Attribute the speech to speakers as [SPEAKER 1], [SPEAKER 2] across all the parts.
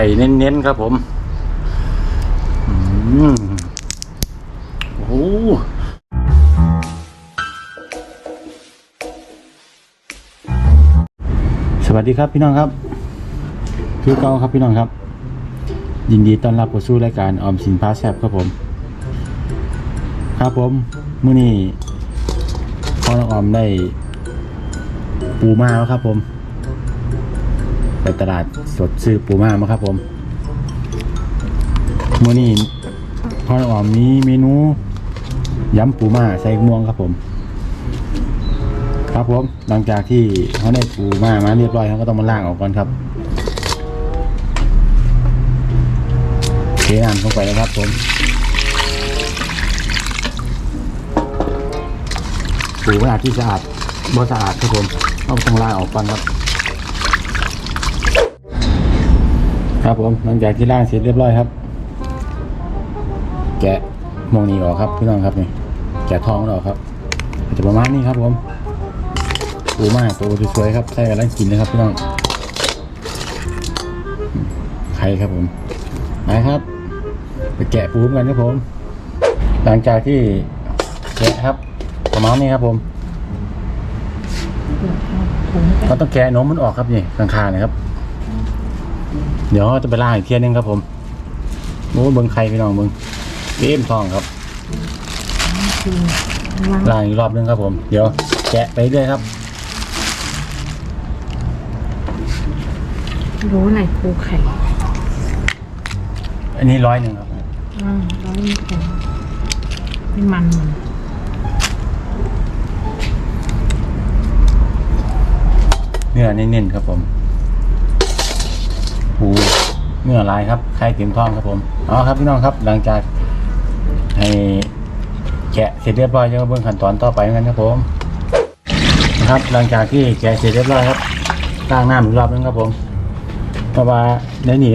[SPEAKER 1] ข่เน้นๆครับผมอืมโอ้โหสวัสดีครับพี่น้องครับ คือเก่าครับพี่น้องครับ ยินดีต้อนรับเข้าสู่รายการออมสินพาแซบครับผม ครับผมมื้อนี้พ่อน้องออมได้ปูมาแล้วครับผม ตลาดสดซื้อปูมามาครับผมมื้อนี้พ่ออออมมีเมนูยำปูมาใส่ม่วงครับผม ครับผมหลังจากที่เขาได้ปูมามาเรียบร้อยเขาก็ต้องมาล้างออกก่อนครับเทน้ำลงไปนะครับผมปูไม่อาจที่สะอาดบ่สะอาดครับผมเอาต้องล้างออกก่อนครับ ครับผมหลังจากที่ล้างเสร็จเรียบร้อยครับ แกะมองนี้ออกครับพี่น้องครับนี่แกะทองออกครับจะประมาณนี้ครับผมปูมากตัวสวยๆครับใส่กันแล้วกินเลยครับพี่น้องไข่ครับผมไปครับ ไปแกะปูกันครับผม หลังจากที่แกะครับ ประมาณนี้ครับผมเราต้องแกะนมมันออกครับนี่ข้างๆนะครับ เดี๋ยวจะไปล่างอีกเทียนึงครับผมโอ้เบิ้งไข่พี่น้องเบิ้งเต็มทองครับล่างอีกรอบนึงครับผม เดี๋ยวแกะไปเรื่อยครับ
[SPEAKER 2] รู้ไหนปูไข่
[SPEAKER 1] อันนี้ร้อยหนึ่งครับ
[SPEAKER 2] อ่าร้อยมีแข็งไม่มันมัน
[SPEAKER 1] เนื้อเน้นๆครับผม ปูเนื้อลายครับไข่เต็มท้องครับผมเอาครับพี่น้องครับหลังจากให้แกะเสร็จเรียบร้อยแล้วก็เบื้องขั้นตอนต่อไปเหมือนกันครับผมนะครับหลังจากที่แกะเสร็จเรียบร้อยครับล้างน้ำอีกรอบนึงครับผมเพราะว่าในนี้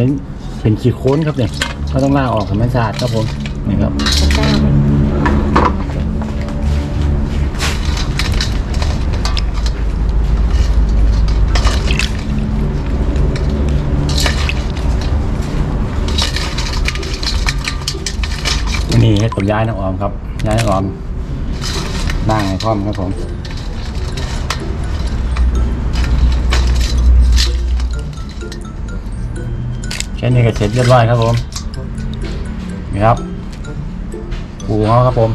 [SPEAKER 1] เป็นขี้โคลนครับเนี่ยเขาต้องล้างออกให้มันสะอาดครับผมนี่ครับ นี่เฮ็ดกับย้ายน้องออมครับ ย้ายน้องออมล้างให้พร้อมครับผมแค่นี้ก็เสร็จเรียบร้อยครับผมนี่ครับปูเขาครับผม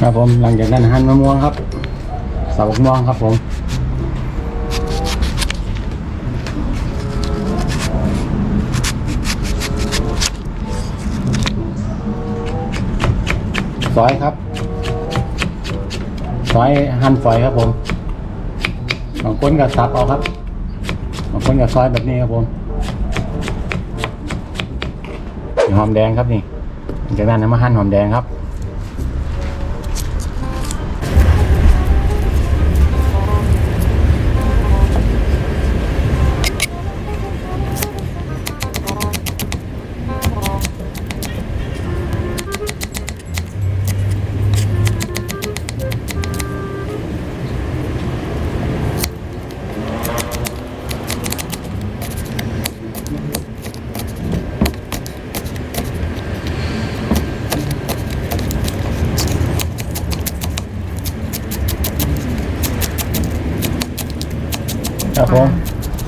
[SPEAKER 1] ครับผมหลังจากนั้นหั่นมะม่วงครับสับมะม่วงครับผม ซอยครับ ซอยหั่นฝอยครับผมบางคนก็สับเอาครับบางคนก็ซอยแบบนี้ครับผมหอมแดงครับนี่จากนั้นนำมาหั่นหอมแดงครับ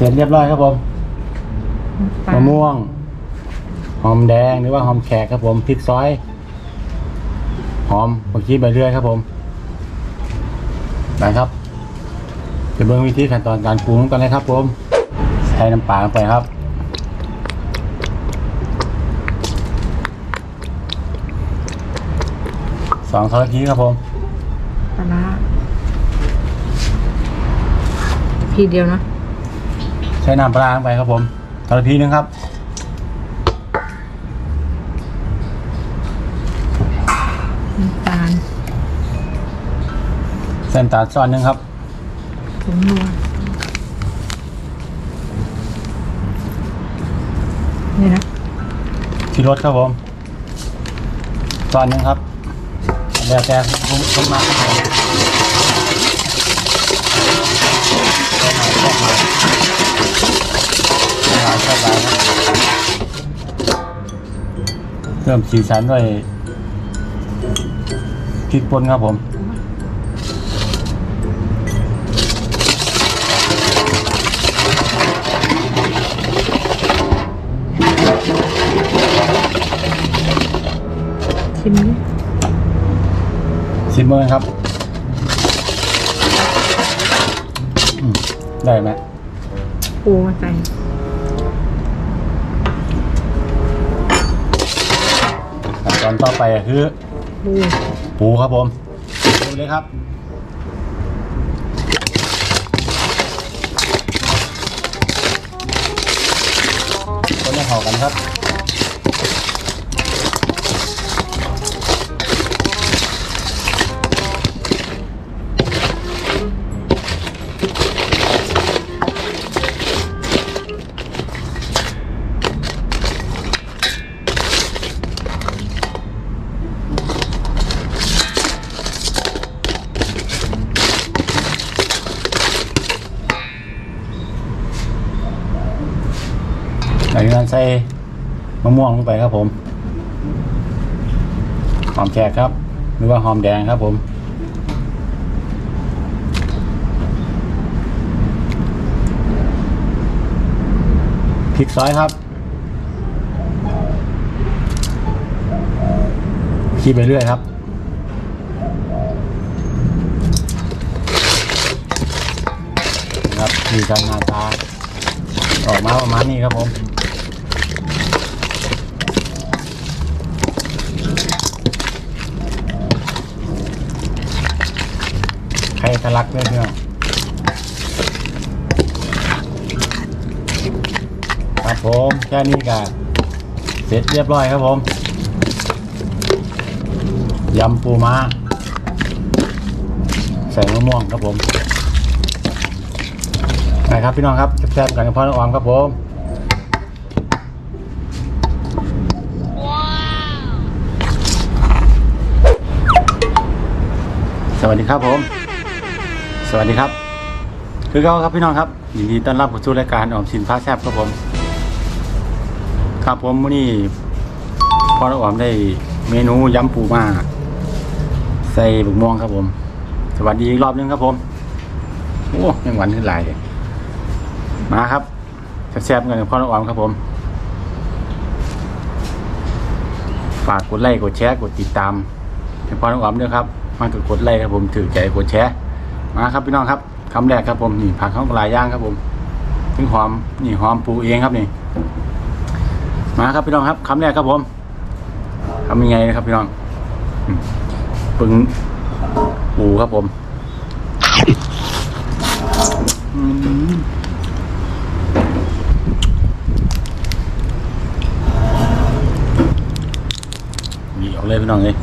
[SPEAKER 1] ร็จเรียบร้อยครับผม
[SPEAKER 2] ปลามะ
[SPEAKER 1] ม่วง หอมแดงหรือว่าหอมแขกครับผมพริกซอย หอมผักชีใบเลื่อยครับผมไปครับจะเบิ่งวิธีขั้นตอนการปรุงกันเลยครับผม ใส่น้ำปลาลงไปครับสองช้อนทีครับผม
[SPEAKER 2] ปลาร้าทีเดียวนะ
[SPEAKER 1] ใช้น้ำปลาร้าลงไปครับผมช้อนทีนึงครับ
[SPEAKER 2] น้ำตาล
[SPEAKER 1] เส้นำตาลซ้อนหนึงครับ
[SPEAKER 2] ผงนัวนี่นะ
[SPEAKER 1] ที่รถครับผมซ้อนหนึงครับแล้วแต่ผมผมมาครับผม ใส่หน่อยใส่หน่อยใส่หน่อยใส่หน่อยครับเริ่มสีสันด้วยพริกป่นครับผม
[SPEAKER 2] ชิมดิ
[SPEAKER 1] ชิมเมอร์ครับอืมได้ไหม
[SPEAKER 2] ปูมาใส่
[SPEAKER 1] ขั้น ตอนต่อไปก็คือ
[SPEAKER 2] ปู
[SPEAKER 1] ปูครับผมปูเลยครับคนให้เข้ากันครับ ส่มะม่วงลงไปครับผมหอมแขกครับ หรือว่าหอมแดงครับผมพริกซอยครับขี้ไปเรื่อยครับครับมีการหน้าตาออกมาประมาณนี้ครับผม ใครทะลักด้วยเพื่อนครับผมแค่นี้ก็เสร็จเรียบร้อยครับผมยำปูม้าใส่มะม่วงครับผมนะครับพี่น้องครับแซ่บๆกันกับพ่อน้องออมครับผมสวัสดีครับผม สวัสดีครับ คือเขาครับพี่น้องครับยินดีต้อนรับเข้าสู่รายการออมสินพาแซบครับผม ครับผมวันนี้พ่อน้องออมได้เมนูยำปูมาใส่บุกม่วงครับผม สวัสดีอีกรอบนึงครับผมโอ้ยังหวานขึ้นหลายมาครับแซ่บๆกันกับพ่อน้องออมครับผมฝากกดไลค์กดแชร์กดติดตามให้พ่อน้องออมด้วยครับมากดกดไลค์ครับผมถือใจกดแชร์ มาครับพี่น้องครับคำแรกครับผมนี่ผักข้าวปลายย่างครับผมถึงหอมนี่หอมปูเองครับนี่ มาครับพี่น้องครับคำแรกครับผมทำยังไงนะครับพี่น้องปึงปูครับผมอืมนี่เอาเลยพี่น้องเลย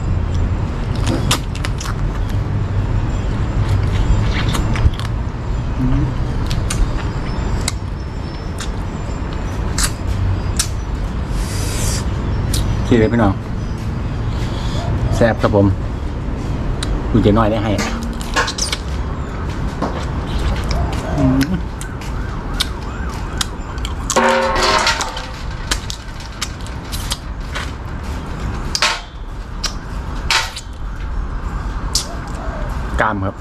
[SPEAKER 1] ที่เลยพี่น้องแซ่บครับผมดูเจน้อยได้ให้กล้ามครับ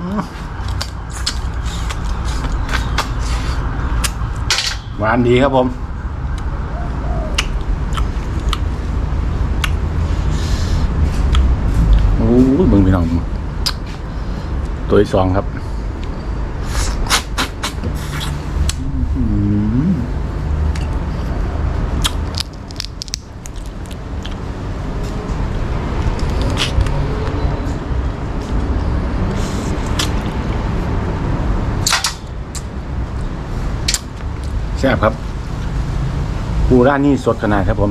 [SPEAKER 1] อืมหวานดีครับผม โอ้ยเบิ่งพี่น้อง ตัวที่สองครับ ซ่บครับ ปูร้านนี้สดขนาดครับผม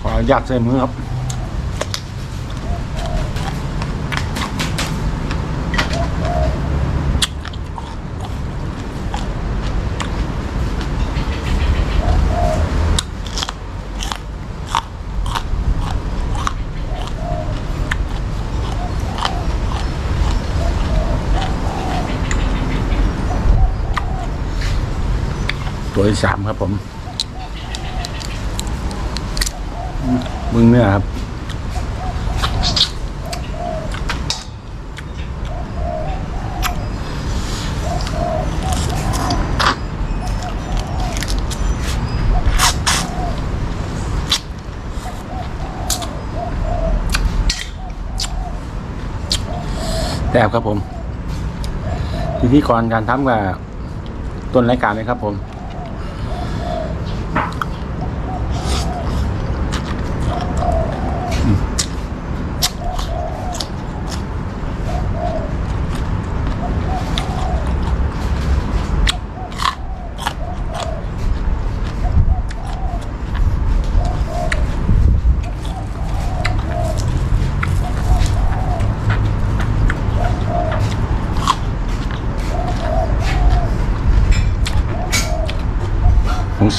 [SPEAKER 1] ขออนุญาตใส่มือครับ วที่สามครับผมมึงเนื้อครับแซ่บครับผมพิธีกรการทำกับต้นรายการเลยครับผม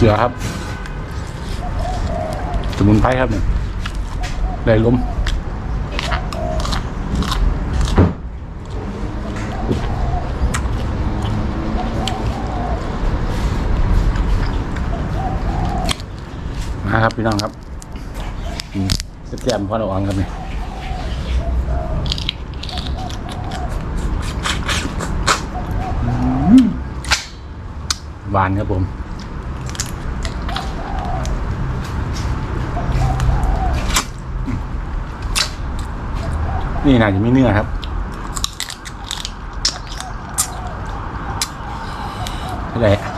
[SPEAKER 1] สือครับ สมุนไพรครับเนี่ยได้ล้มมาครับพี่น้องครับอืมแจ่มพอราอังครับเนี่ยหวานครับผม นี่น่าจะมีเนื้อครับอะไรเ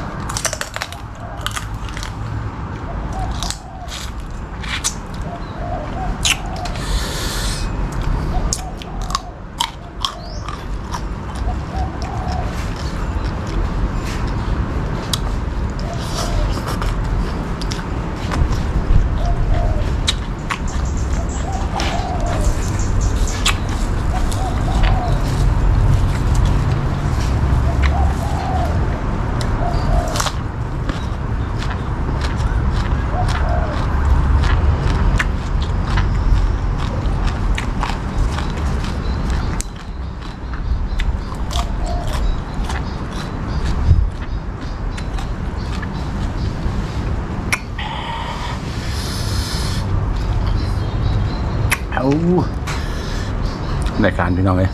[SPEAKER 1] อารายการพี่น้องเลย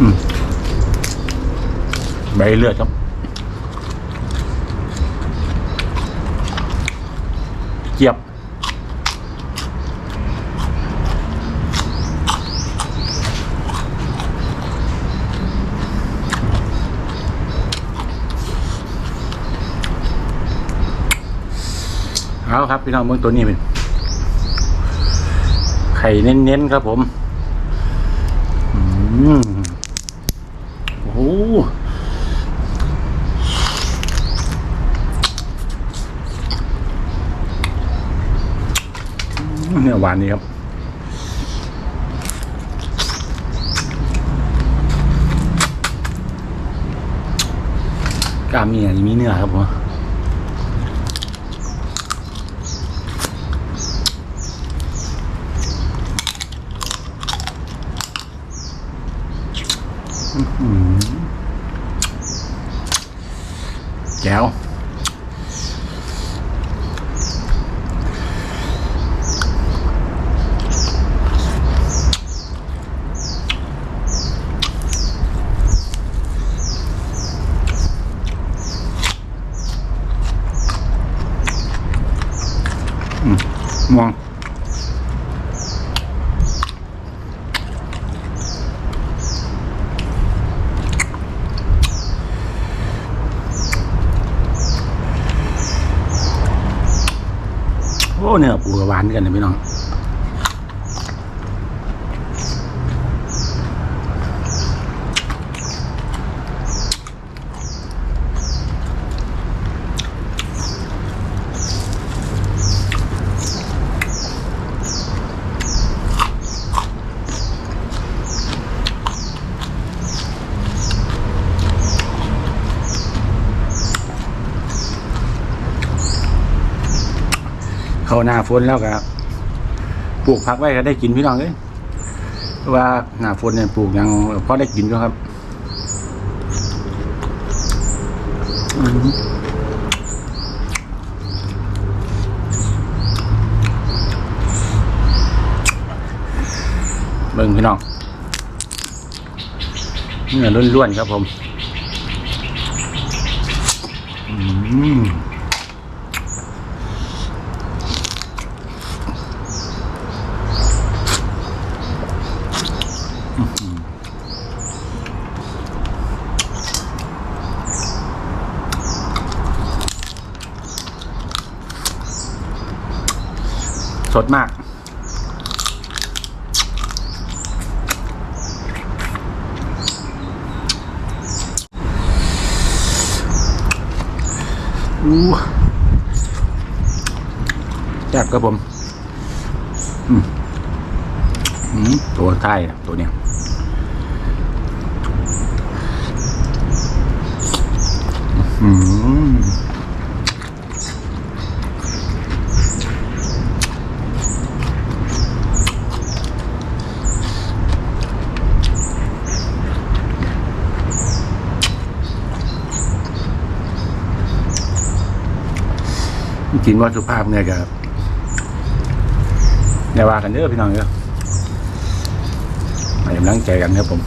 [SPEAKER 1] อืมใบเลือดครับ เอาครับพี่น้องเมืองตัวนี้เป็นไข่เน้นๆครับผมอืมโอ้โหเนื้อหวานนี่ครับกล้ามมีอันนี้มีเนื้อครับผม อืม แก้ว มอง เนี่ยปูกับหวานกันนะพี่น้อง เข้าหน้าฝนแล้วครับปลูกผักไว้ก็ได้กินพี่น้องเลยว่าหน้าฝนเนี่ยปลูกยังพอได้กินก็ครับอืมเบิ่งพี่น้องเนื้อล้วนๆครับผม อืม สดมาก อู้แซ่บครับผม อืมอืมตัวไทยตัวเนี้ย กินว่าสุภาพเนี่ยครับอย่าว่ากันเด้อพี่น้องเด้อให้กำลังใจกันครับผม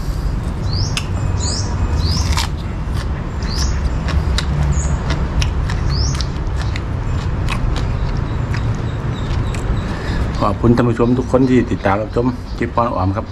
[SPEAKER 1] ขอบคุณท่านผู้ชมทุกคนที่ติดตามรับชมคลิปพรออมครับ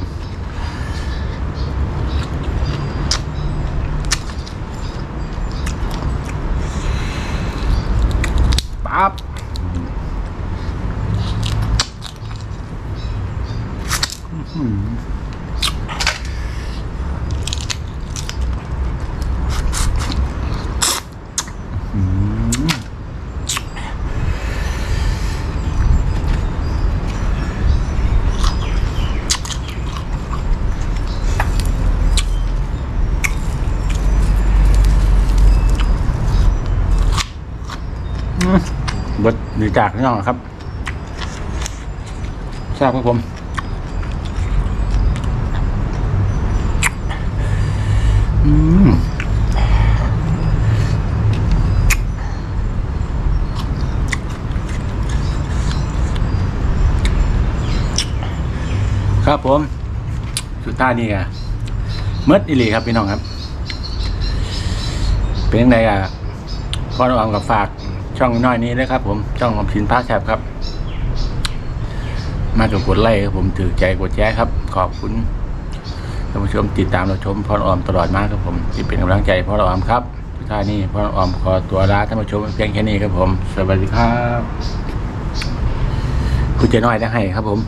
[SPEAKER 1] ดหรือจากนี่น้องครับทราบครับผมอืมครับผม สุดท้ายนี่อะเมดอิลีครับพี่น้องครับ เป็นยังไงอะพ่อน้องกับฝาก ช่องน้อยนี้นะครับ ผมช่องขอมสินพาแซบครับ มากดกดไลค์ครับผมถือใจกดแชร์ครับ ขอบคุณท่านผู้ชมติดตามเราชมพ่อออมตลอดมากครับผม ที่เป็นกำลังใจพ่อออมครับสุดท้านนี้พ่อออมขอตัวลาท่านผู้ชมเพียงแค่นี้ครับผม สวัสดีครับคุณเจน้อยได้ให้ครับผม